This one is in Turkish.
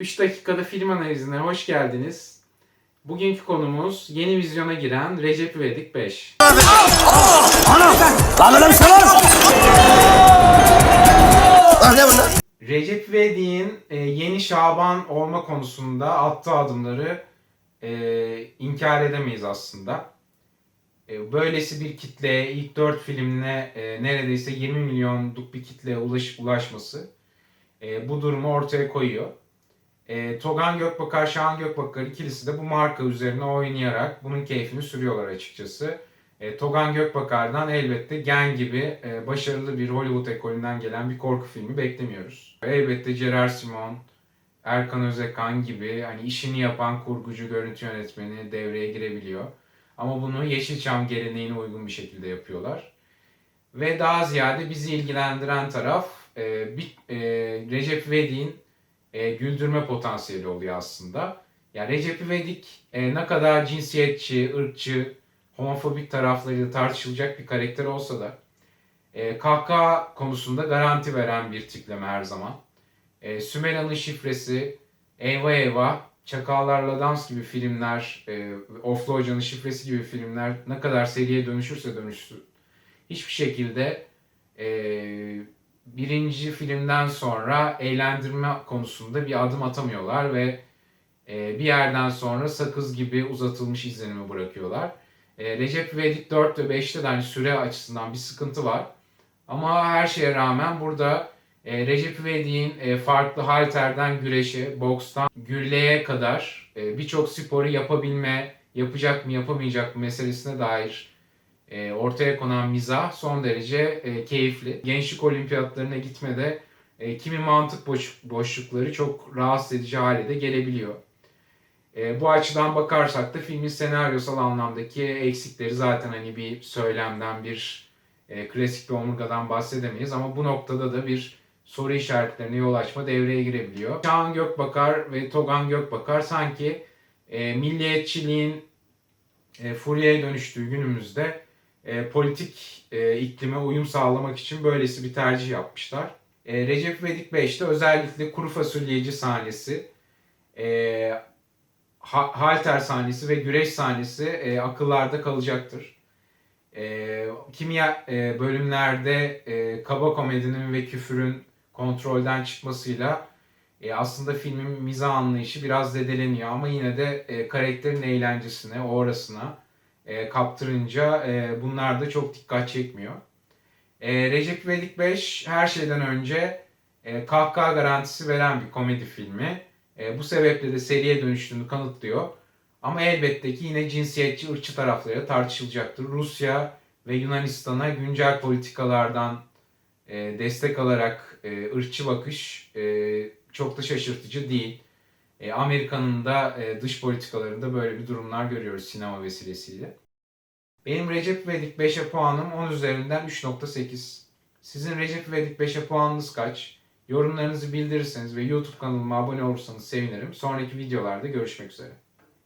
3 dakikada film analizine hoş geldiniz. Bugünkü konumuz yeni vizyona giren Recep İvedik 5. Lan öyle bir şey var mı? Lan ne bunlar? Recep İvedik'in e, yeni Şaban olma konusunda attığı adımları e, inkar edemeyiz aslında. E, böylesi bir kitleye ilk 4 filmle e, neredeyse 20 milyonluk bir kitleye ulaş, ulaşması bu durumu ortaya koyuyor. E, Togan Gökbakar, Şahan Gökbakar ikilisi de bu marka üzerine oynayarak bunun keyfini sürüyorlar açıkçası. E, Togan Gökbakar'dan elbette Gen gibi e, başarılı bir Hollywood ekolünden gelen bir korku filmi beklemiyoruz. Elbette Gerard Simon, Erkan Özekan gibi hani işini yapan kurgucu, görüntü yönetmeni devreye girebiliyor. Ama bunu Yeşilçam geleneğine uygun bir şekilde yapıyorlar. Ve daha ziyade bizi ilgilendiren taraf e, bir, e, Recep İvedik'in e, güldürme potansiyeli oluyor aslında. Yani Recep İvedik e, ne kadar cinsiyetçi, ırkçı, homofobik taraflarıyla tartışılacak bir karakter olsa da e, kahkaha konusunda garanti veren bir tipleme her zaman. E, Sümela'nın şifresi, Eyvah Eyvah, Çakallarla Dans gibi filmler, e, Oflu Hoca'nın şifresi gibi filmler ne kadar seriye dönüşürse dönüşsün hiçbir şekilde e, birinci filmden sonra eğlendirme konusunda bir adım atamıyorlar ve e, bir yerden sonra sakız gibi uzatılmış izlenimi bırakıyorlar. E, Recep İvedik 4 ve 5'te de hani süre açısından bir sıkıntı var. Ama her şeye rağmen burada e, Recep İvedik'in farklı halterden güreşe, bokstan gülleye kadar birçok sporu yapabilme, yapacak mı yapamayacak mı meselesine dair e, ortaya konan mizah son derece e, keyifli. Gençlik olimpiyatlarına gitmede e, kimi mantık boş, boşlukları çok rahatsız edici hale de gelebiliyor. E, bu açıdan bakarsak da filmin senaryosal anlamdaki eksikleri zaten hani bir söylemden, bir e, klasik bir omurgadan bahsedemeyiz ama bu noktada da bir soru işaretlerine yol açma devreye girebiliyor. Şahan Gökbakar ve Togan Gökbakar sanki e, milliyetçiliğin e, furyaya dönüştüğü günümüzde e, politik e, iklime uyum sağlamak için böylesi bir tercih yapmışlar. E, Recep İvedik 5'te özellikle kuru fasulyeci sahnesi, e, ha- halter sahnesi ve güreş sahnesi e, akıllarda kalacaktır. E, kimi ya- e, bölümlerde e, kaba komedinin ve küfürün kontrolden çıkmasıyla e, aslında filmin mizah anlayışı biraz zedeleniyor ama yine de e, karakterin eğlencesine, orasına e, kaptırınca e, bunlar da çok dikkat çekmiyor. E, Recep İvedik 5 her şeyden önce e, kahkaha garantisi veren bir komedi filmi. E, bu sebeple de seriye dönüştüğünü kanıtlıyor. Ama elbette ki yine cinsiyetçi, ırkçı tarafları tartışılacaktır. Rusya ve Yunanistan'a güncel politikalardan e, destek alarak e, ırkçı bakış e, çok da şaşırtıcı değil. E, Amerika'nın da e, dış politikalarında böyle bir durumlar görüyoruz sinema vesilesiyle. Benim Recep İvedik 5'e puanım 10 üzerinden 3.8. Sizin Recep İvedik 5'e puanınız kaç? Yorumlarınızı bildirirseniz ve YouTube kanalıma abone olursanız sevinirim. Sonraki videolarda görüşmek üzere.